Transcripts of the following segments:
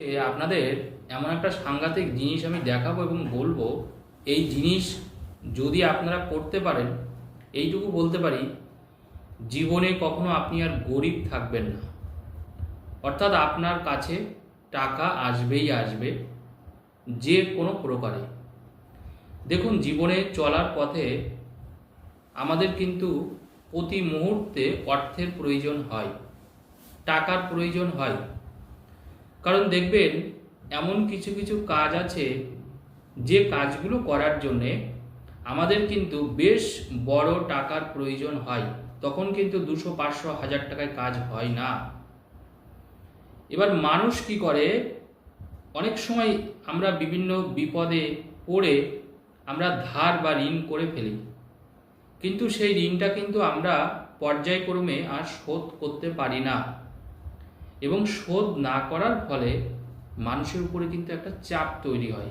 আপনাদের এমন একটা সাংঘাতিক জিনিস আমি দেখাবো এবং বলব। এই জিনিস যদি আপনারা করতে পারেন, এইটুকু বলতে পারি, জীবনে কখনো আপনি আর গরিব থাকবেন না। অর্থাৎ আপনার কাছে টাকা আসবেই আসবে, যে কোনো প্রকারে। দেখুন, জীবনে চলার পথে আমাদের কিন্তু প্রতি মুহূর্তে অর্থের প্রয়োজন হয়, টাকার প্রয়োজন হয়। কারণ দেখবেন, এমন কিছু কিছু কাজ আছে যে কাজগুলো করার জন্যে আমাদের কিন্তু বেশ বড় টাকার প্রয়োজন হয়। তখন কিন্তু দুশো, পাঁচশো, হাজার টাকায় কাজ হয় না। এবার মানুষ কি করে? অনেক সময় আমরা বিভিন্ন বিপদে পড়ে আমরা ধার বা ঋণ করে ফেলি। কিন্তু সেই ঋণটা কিন্তু আমরা পর্যায়ক্রমে আর শোধ করতে পারি না। এবং শোধ না করার ফলে মানুষের উপরে কিন্তু একটা চাপ তৈরি হয়।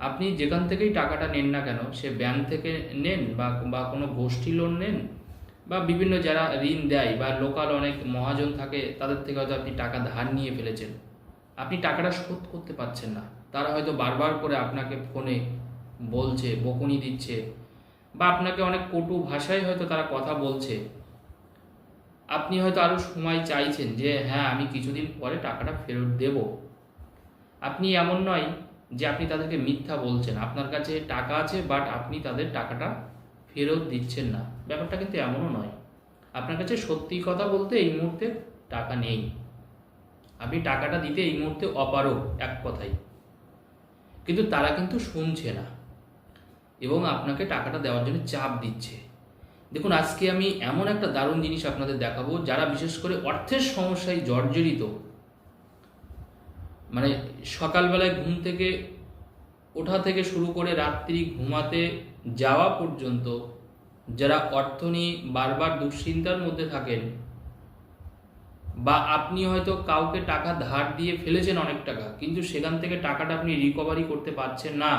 আপনি যেখান থেকেই টাকাটা নেন না কেন, সে ব্যাংক থেকে নেন বা বা কোনো গোষ্ঠী লোন নেন বা বিভিন্ন যারা ঋণ দেয় বা লোকাল অনেক মহাজন থাকে, তাদের থেকে হয়তো আপনি টাকা ধার নিয়ে ফেলেছেন। আপনি টাকাটা শোধ করতে পারছেন না। তারা হয়তো বারবার করে আপনাকে ফোনে বলছে, বকুনি দিচ্ছে বা আপনাকে অনেক কটু ভাষায় হয়তো তারা কথা বলছে। আপনি হয়তো আরও সময় চাইছেন যে হ্যাঁ আমি কিছুদিন পরে টাকাটা ফেরত দেব। আপনি এমন নয় যে আপনি তাদেরকে মিথ্যা বলছেন। আপনার কাছে টাকা আছে বাট আপনি তাদের টাকাটা ফেরত দিচ্ছেন না। ব্যাপারটা কিন্তু এমনও নয়। আপনার কাছে সত্যি কথা বলতে এই মুহূর্তে টাকা নেই। আপনি টাকাটা দিতে এই মুহূর্তে অপারগ, এক কথাই কিন্তু তারা কিন্তু শুনছে না এবং আপনাকে টাকাটা দেওয়ার জন্য চাপ দিচ্ছে। দেখুন, আজকে আমি এমন একটা দারুণ জিনিস আপনাদের দেখাবো, যারা বিশেষ করে অর্থের সমস্যায় জর্জরিত। মানে সকালবেলায় ঘুম থেকে ওঠা থেকে শুরু করে রাত্রি ঘুমাতে যাওয়া পর্যন্ত যারা অর্থ নিয়ে বারবার দুশ্চিন্তার মধ্যে থাকেন, বা আপনি হয়তো কাউকে টাকা ধার দিয়ে ফেলেছেন অনেক টাকা, কিন্তু সেখান থেকে টাকাটা আপনি রিকভারি করতে পারছেন না।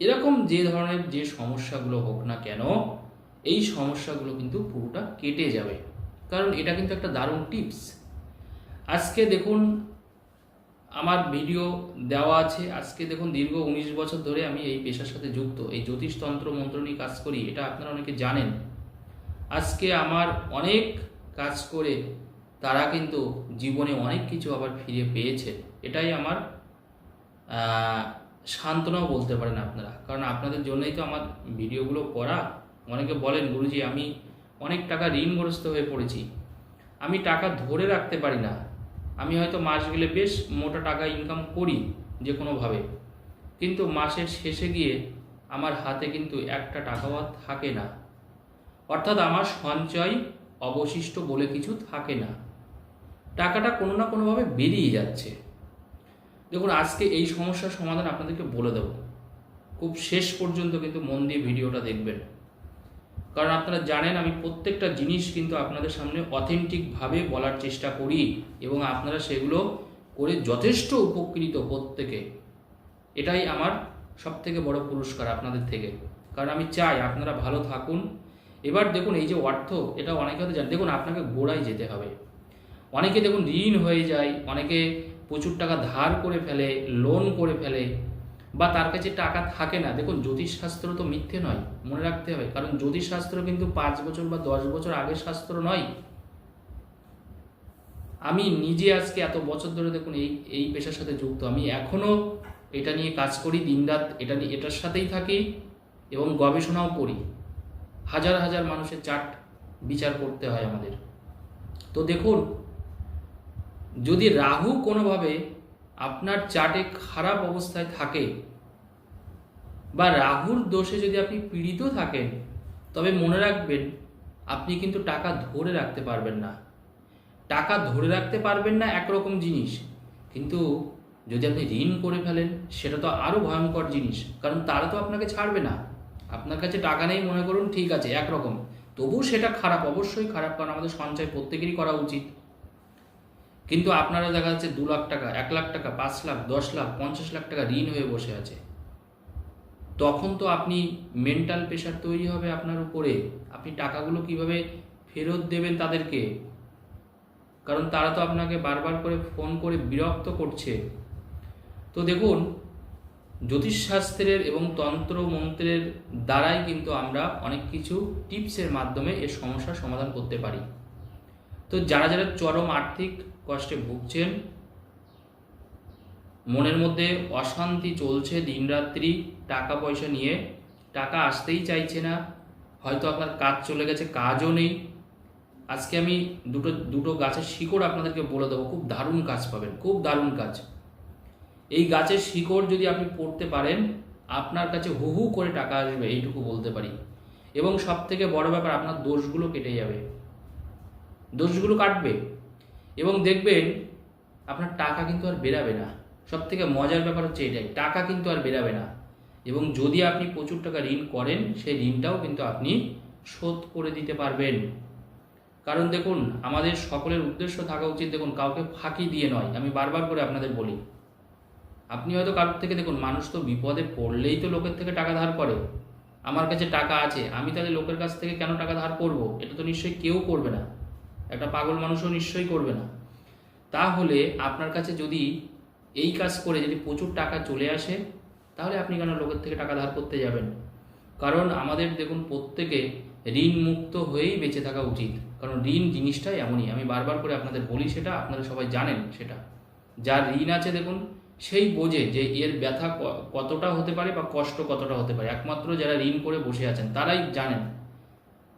এরকম যে ধরনের যে সমস্যাগুলো হোক না কেন এই সমস্যাগুলো কিন্তু পুরোটা কেটে যাবে। কারণ এটা কিন্তু একটা দারুণ টিপস। আজকে দেখুন, আমার ভিডিও দেওয়া আছে। আজকে দেখুন, দীর্ঘ উনিশ বছর ধরে আমি এই পেশার সাথে যুক্ত। এই জ্যোতিষতন্ত্র মন্ত্র নিয়ে কাজ করি, এটা আপনারা অনেকে জানেন। আজকে আমার অনেক কাজ করে তারা কিন্তু জীবনে অনেক কিছু আবার ফিরে পেয়েছে। এটাই আমার সান্ত্বনাও বলতে পারেন আপনারা। কারণ আপনাদের জন্যই তো আমার ভিডিওগুলো করা। অনেকে বলেন, গুরুজি, আমি অনেক টাকা ঋণগ্রস্ত হয়ে পড়েছি। আমি টাকা ধরে রাখতে পারি না। আমি হয়তো মাস গেলে বেশ মোটা টাকা ইনকাম করি যে কোনোভাবে কিন্তু মাসের শেষে গিয়ে আমার হাতে কিন্তু একটা টাকাও থাকে না। অর্থাৎ আমার সঞ্চয় অবশিষ্ট বলে কিছু থাকে না। টাকাটা কোনো না কোনোভাবে বেরিয়ে যাচ্ছে। দেখুন, আজকে এই সমস্যার সমাধান আপনাদেরকে বলে দেব। খুব শেষ পর্যন্ত কিন্তু মন দিয়ে ভিডিওটা দেখবেন। কারণ আপনারা জানেন, আমি প্রত্যেকটা জিনিস কিন্তু আপনাদের সামনে অথেন্টিকভাবে বলার চেষ্টা করি এবং আপনারা সেগুলো করে যথেষ্ট উপকৃত প্রত্যেকে। এটাই আমার সব থেকে বড় পুরস্কার আপনাদের থেকে। কারণ আমি চাই আপনারা ভালো থাকুন। এবার দেখুন, এই যে অর্থ, এটা অনেকে হয়তো জানেন দেখুন আপনাকে গোড়ায় যেতে হবে। অনেকে দেখুন, ঋণ হয়ে যায়, অনেকে প্রচুর টাকা ধার করে ফেলে লোন করে ফেলে। বা তার কাছে টাকা থাকে না। দেখুন, জ্যোতিষশাস্ত্র তো মিথ্যে নয়, মনে রাখতে হবে। কারণ জ্যোতিষশাস্ত্র কিন্তু পাঁচ বছর বা দশ বছর আগের শাস্ত্র নয়। আমি নিজে আজকে এত বছর ধরে দেখুন, এই এই পেশার সাথে যুক্ত। আমি এখনও এটা নিয়ে কাজ করি, দিনরাত এটা নিয়ে, এটার সাথেই থাকি এবং গবেষণাও করি। হাজার হাজার মানুষের চার্ট বিচার করতে হয় আমাদের। তো দেখুন, যদি রাহু কোনোভাবে আপনার চার্টে খারাপ অবস্থায় থাকে বা রাহুর দোষে যদি আপনি পীড়িত থাকেন, তবে মনে রাখবেন, আপনি কিন্তু টাকা ধরে রাখতে পারবেন না। টাকা ধরে রাখতে পারবেন না একরকম জিনিস, কিন্তু যদি আপনি ঋণ করে ফেলেন, সেটা তো আরও ভয়ঙ্কর জিনিস, কারণ তারা তো আপনাকে ছাড়বে না। আপনার কাছে টাকা নেই, মনে করুন, ঠিক আছে, একরকম। তবুও সেটা খারাপ, অবশ্যই খারাপ, কারণ আমাদের সঞ্চয় প্রত্যেকেরই করা উচিত। কিন্তু আপনারা দেখা যাচ্ছে দু লাখ টাকা, এক লাখ টাকা, পাঁচ লাখ, দশ লাখ, পঞ্চাশ লাখ টাকা ঋণ হয়ে বসে আছে। তখন তো আপনি মেন্টাল প্রেশার তৈরি হবে আপনার উপরে। আপনি টাকাগুলো কীভাবে ফেরত দেবেন তাদেরকে? কারণ তারা তো আপনাকে বারবার করে ফোন করে বিরক্ত করছে। তো দেখুন জ্যোতিষশাস্ত্রের এবং তন্ত্র মন্ত্রের দ্বারাই কিন্তু আমরা অনেক কিছু টিপসের মাধ্যমে এর সমস্যার সমাধান করতে পারি। তো যারা যারা চরম আর্থিক কষ্টে ভুগছেন। মনের মধ্যে অশান্তি চলছে দিনরাত্রি টাকা পয়সা নিয়ে। টাকা আসতেই চাইছে না। হয়তো আপনার কাজ চলে গেছে, কাজও নেই। আজকে আমি দুটো দুটো গাছের শিকড় আপনাদেরকে বলে দেবো। খুব দারুণ কাজ পাবেন, খুব দারুণ কাজ এই গাছের শিকড় যদি আপনি পড়তে পারেন, আপনার কাছে হু হু করে টাকা আসবে, এইটুকু বলতে পারি। এবং সব থেকে বড় ব্যাপার, আপনার দোষগুলো কেটে যাবে। দোষগুলো কাটবে। এবং দেখবেন আপনার টাকা কিন্তু আর বেরাবে না। সব থেকে মজার ব্যাপার হচ্ছে এটাই, টাকা কিন্তু আর বেরাবে না। এবং যদি আপনি প্রচুর টাকা ঋণ করেন, সেই ঋণটাও কিন্তু আপনি শোধ করে দিতে পারবেন। কারণ দেখুন, আমাদের সকলের উদ্দেশ্য থাকা উচিত, দেখুন, কাউকে ফাঁকি দিয়ে নয়, আমি বারবার করে আপনাদের বলি। আপনি হয়তো কারোর থেকে, দেখুন, মানুষ তো বিপদে পড়লেই তো লোকের থেকে টাকা ধার করে। আমার কাছে টাকা আছে, আমি তাহলে লোকের কাছ থেকে কেন টাকা ধার করব? এটা তো নিশ্চয়ই কেউ করবে না। একটা পাগল মানুষও নিশ্চয়ই করবে না। তাহলে আপনার কাছে যদি এই কাজ করে যদি প্রচুর টাকা চলে আসে, তাহলে আপনি কেন লোকের থেকে টাকা ধার করতে যাবেন? কারণ আমাদের দেখুন প্রত্যেকে ঋণ মুক্ত হয়েই বেঁচে থাকা উচিত। কারণ ঋণ জিনিসটাই এমনই। আমি বারবার করে আপনাদের বলি সেটা, আপনারা সবাই জানেন সেটা। যার ঋণ আছে দেখুন, সেই বোঝে যে এর ব্যথা কতটা হতে পারে বা কষ্ট কতটা হতে পারে। একমাত্র যারা ঋণ করে বসে আছেন, তারাই জানেন।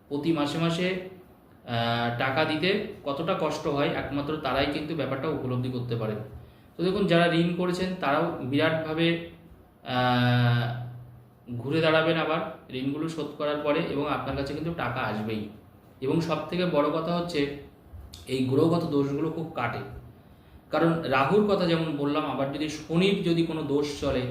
প্রতি মাসে মাসে টাকা দিতে কতটা কষ্ট হয়, একমাত্র তারাই কিন্তু ব্যাপারটা উপলব্ধি করতে পারে। তো দেখুন, যারা ঋণ করেছেন, তারাও বিরাটভাবে ঘুরে দাঁড়াবেন আবার। ঋণগুলো শোধ করার পরে এবং আপনার কাছে কিন্তু টাকা আসবেই। এবং সব থেকে বড় কথা হচ্ছে, এই গ্রহগত দোষগুলো খুব কাটে। কারণ রাহুর কথা যেমন বললাম, আবার যদি শনির যদি কোনো দোষ চলে,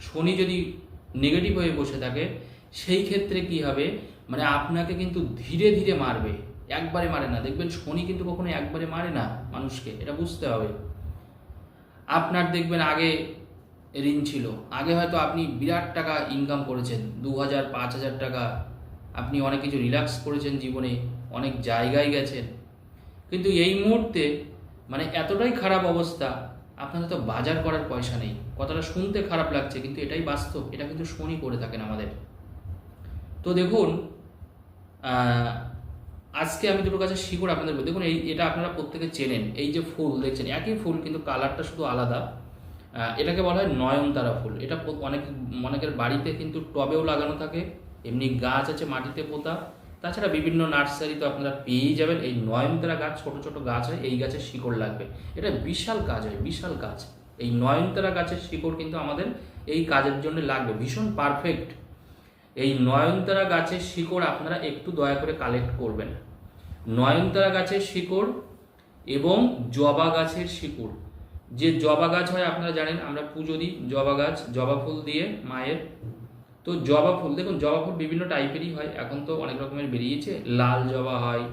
শনি যদি নেগেটিভ হয়ে বসে থাকে, সেই ক্ষেত্রে কি হবে? মানে আপনাকে কিন্তু ধীরে ধীরে মারবে। একবারে মারে না। দেখবেন শনি কিন্তু কখনো একবারে মারে না মানুষকে। এটা বুঝতে হবে। আপনার দেখবেন আগে ঋণ ছিল। আগে হয়তো আপনি বিরাট টাকা ইনকাম করেছেন, দু হাজার, পাঁচ হাজার টাকা। আপনি অনেক কিছু রিল্যাক্স করেছেন জীবনে, অনেক জায়গায় গেছেন। কিন্তু এই মুহূর্তে মানে এতটাই খারাপ অবস্থা আপনার তো বাজার করার পয়সা নেই। কথাটা শুনতে খারাপ লাগছে, কিন্তু এটাই বাস্তব। এটা কিন্তু শনি করে থাকেন আমাদের। তো দেখুন আজকে আমি দুটো গাছের শিকড় আপনাদের বলি। দেখুন, এই এটা আপনারা প্রত্যেকে চেনেন। এই যে ফুল, দেখছেন? একই ফুল, কিন্তু কালারটা শুধু আলাদা। এটাকে বলা হয় নয়নতারা ফুল। এটা অনেক অনেকের বাড়িতে কিন্তু টবেও লাগানো থাকে। এমনি গাছ আছে মাটিতে পোতা। তাছাড়া বিভিন্ন নার্সারি তো আপনারা পেয়েই যাবেন। এই নয়নতারা গাছ, ছোট ছোট গাছ হয়, এই গাছের শিকড় লাগবে। এটা বিশাল কাজ হয়, বিশাল কাজ। এই নয়নতারা গাছের শিকড় কিন্তু আমাদের এই কাজের জন্য লাগবে। ভীষণ পারফেক্ট এই নয়নতারা গাছের শিকড় আপনারা একটু দয়া করে কালেক্ট করবেন। নয়নতারা গাছের শিকড় এবং জবা গাছের শিকড়। যে জবা গাছ হয়, আপনারা জানেন, আমরা পুজো দিই জবা গাছ, জবা ফুল দিয়ে মায়ের। তো জবা ফুল, দেখুন, জবা ফুল বিভিন্ন টাইপেরই হয়, এখন তো অনেক রকমের বেরিয়েছে। লাল জবা হয়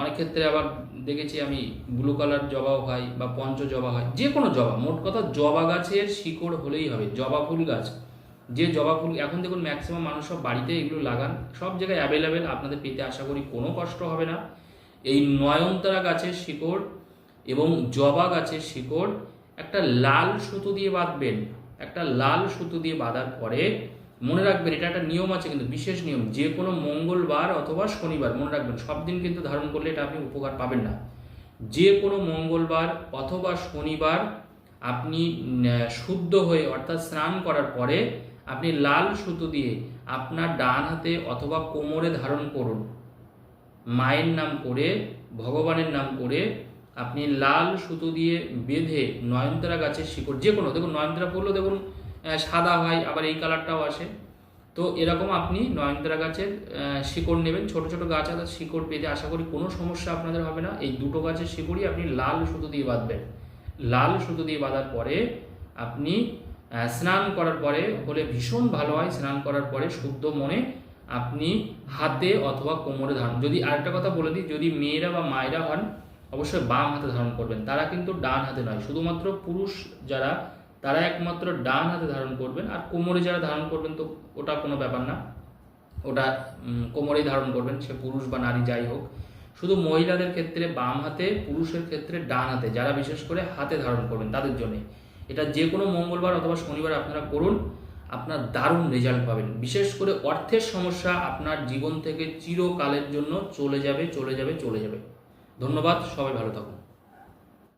অনেক ক্ষেত্রে আবার দেখেছি আমি ব্লু কালার জবাও হয় বা পঞ্চ জবা হয় যে কোনো জবা, মোট কথা জবা গাছের শিকড় হলেই হবে, জবা ফুল গাছ। যে জবা ফুল এখন দেখুন ম্যাক্সিমাম মানুষ সব বাড়িতে এগুলো লাগান, সব জায়গায় অ্যাভেলেবেল আপনাদের পেতে আশা করি কোনো কষ্ট হবে না। এই নয়নতারা গাছের শিকড় এবং জবা গাছের শিকড় একটা লাল সুতো দিয়ে বাঁধবেন। একটা লাল সুতো দিয়ে বাঁধার পরে মনে রাখবেন, এটা একটা নিয়ম আছে কিন্তু, বিশেষ নিয়ম। যে কোনো মঙ্গলবার অথবা শনিবার, মনে রাখবেন, সব দিন কিন্তু ধারণ করলে এটা আপনি উপকার পাবেন না। যে কোনো মঙ্গলবার অথবা শনিবার আপনি শুদ্ধ হয়ে অর্থাৎ স্নান করার পরে আপনি লাল সুতো দিয়ে আপনার ডান হাতে অথবা কোমরে ধারণ করুন। মায়ের নাম করে, ভগবানের নাম করে আপনি লাল সুতো দিয়ে বেঁধে নয়নতারা গাছের শিকড়, যে কোনো, দেখুন নয়নতারা ফুলও দেখুন সাদা হয়, আবার এই কালারটাও আসে। তো এরকম আপনি নয়নতারা গাছের শিকড় নেবেন, ছোট ছোট গাছ আছে শিকড় পেতে আশা করি কোনো সমস্যা আপনাদের হবে না। এই দুটো গাছের শিকড়ই আপনি লাল সুতো দিয়ে বাঁধবেন। লাল সুতো দিয়ে বাঁধার পরে আপনি স্নান করার পরে হলে ভীষণ ভালো হয়। স্নান করার পরে শুদ্ধ মনে আপনি হাতে অথবা কোমরে ধারণ যদি আরেকটা কথা বলে দিই, যদি মেয়েরা বা মায়েরা হন, অবশ্যই বাম হাতে ধারণ করবেন। তারা কিন্তু ডান হাতে নয়। শুধুমাত্র পুরুষ যারা, তারা একমাত্র ডান হাতে ধারণ করবেন। আর কোমরে যারা ধারণ করবেন তো ওটা কোনো ব্যাপার না। ওটা কোমরেই ধারণ করবেন, সে পুরুষ বা নারী যাই হোক। শুধু মহিলাদের ক্ষেত্রে বাম হাতে, পুরুষের ক্ষেত্রে ডান হাতে, যারা বিশেষ করে হাতে ধারণ করবেন, তাদের জন্য। এটা যে কোনো মঙ্গলবার অথবা শনিবার আপনারা করুন, আপনার দারুণ রেজাল্ট পাবেন। বিশেষ করে অর্থের সমস্যা আপনার জীবন থেকে চিরকালের জন্য চলে যাবে চলে যাবে চলে যাবে। ধন্যবাদ, সবাই ভালো থাকুন।